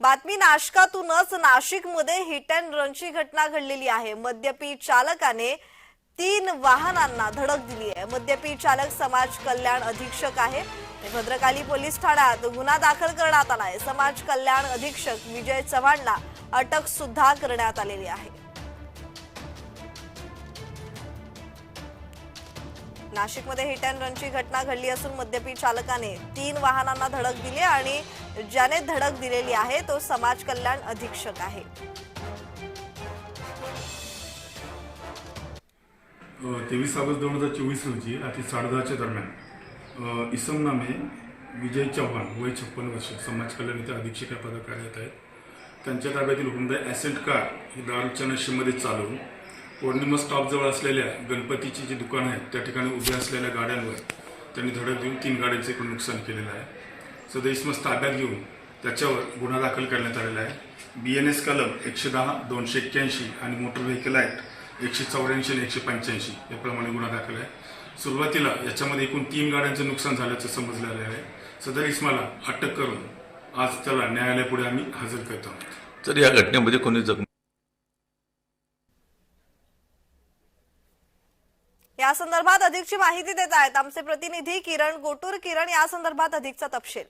बातमी नाशकातूनच नाशिकमध्ये hit and रनची घटना घडलेली आहे. मद्यपी चालकाने तीन वाहनांना धडक दिली आहे. मद्यपी चालक समाज कल्याण अधीक्षक आहे. भद्रकाली पोलीस ठाण्यात गुन्हा दाखल करण्यात आला आहे. समाज कल्याण अधीक्षक विजय चव्हाणला अटक सुद्धा करण्यात आलेली आहे. नाशिकमध्ये हिट अँड रनची घटना घडली असून मद्यपी चालकाने तीन वाहनांना धडक दिली आणि ज्याने धडक दिलेली आहे तो समाज कल्याण अधीक्षक आहे. तेवीस ऑगस्ट दोन हजार चोवीस रोजी रात्री साडेदहाच्या दरम्यान इसम नामे विजय चव्हाण वय छप्पन वर्ष समाज कल्याण इथे अधीक्षक या पदावर कार्यरत आहेत. त्यांच्या ताब्यातील हुंडाई ॲसेंट कार ही दारूच्या नशेमध्ये चालवून पौर्णिमा स्टॉपजवळ असलेल्या गणपतीची जी दुकानं आहेत त्या ठिकाणी उभ्या असलेल्या गाड्यांवर त्यांनी धडक देऊन तीन गाड्यांचे पण नुकसान केलेलं आहे. सदर इसमस ताब्यात घेऊन त्याच्यावर गुन्हा दाखल करण्यात आलेला आहे. बी एन एस कलम एकशे दहा दोनशे एक्क्याऐंशी आणि मोटर व्हेकल ॲक्ट एकशे चौऱ्याऐंशी आणि एकशे पंच्याऐंशी याप्रमाणे गुन्हा दाखल आहे. सुरुवातीला याच्यामध्ये एकूण तीन गाड्यांचं नुकसान झाल्याचं समजलेलं आहे. सदर इस्माला अटक करून आज त्याला न्यायालयापुढे आम्ही हजर करतो. आहोत तर या घटनेमध्ये कोणी जखमी या संदर्भात अधिकची माहिती देत आहेत आमचे प्रतिनिधी किरण गोटूर. किरण या संदर्भात अधिकचा तपशील.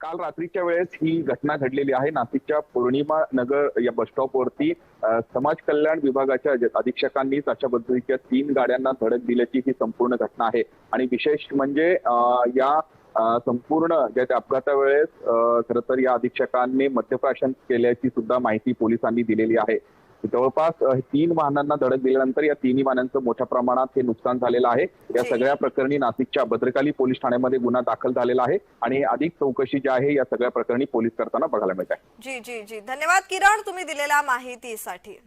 काल रात्रीच्या वेळेस ही घटना घडलेली आहे. नाशिकच्या पौर्णिमा नगर या बस स्टॉपवरती समाज कल्याण विभागाच्या अधीक्षकांनीच अशा पद्धतीच्या तीन गाड्यांना धडक दिल्याची ही संपूर्ण घटना आहे. आणि विशेष म्हणजे या संपूर्ण ज्या त्या अपघातावेळेस खर तर या अधीक्षकांनी मद्यप्राशन केल्याची सुद्धा माहिती पोलिसांनी दिलेली आहे. जवळपास तीन वाहनांना धडक दिल्यानंतर या तिन्ही वाहनांचं मोठ्या प्रमाणात हे नुकसान झालेलं आहे. या. सगळ्या प्रकरणी नाशिकच्या भद्रकाली पोलीस ठाण्यामध्ये गुन्हा दाखल झालेला आहे आणि अधिक चौकशी जी आहे या सगळ्या प्रकरणी पोलीस करताना बघायला मिळत आहे. जी जी जी. धन्यवाद किरण तुम्ही दिलेल्या माहितीसाठी.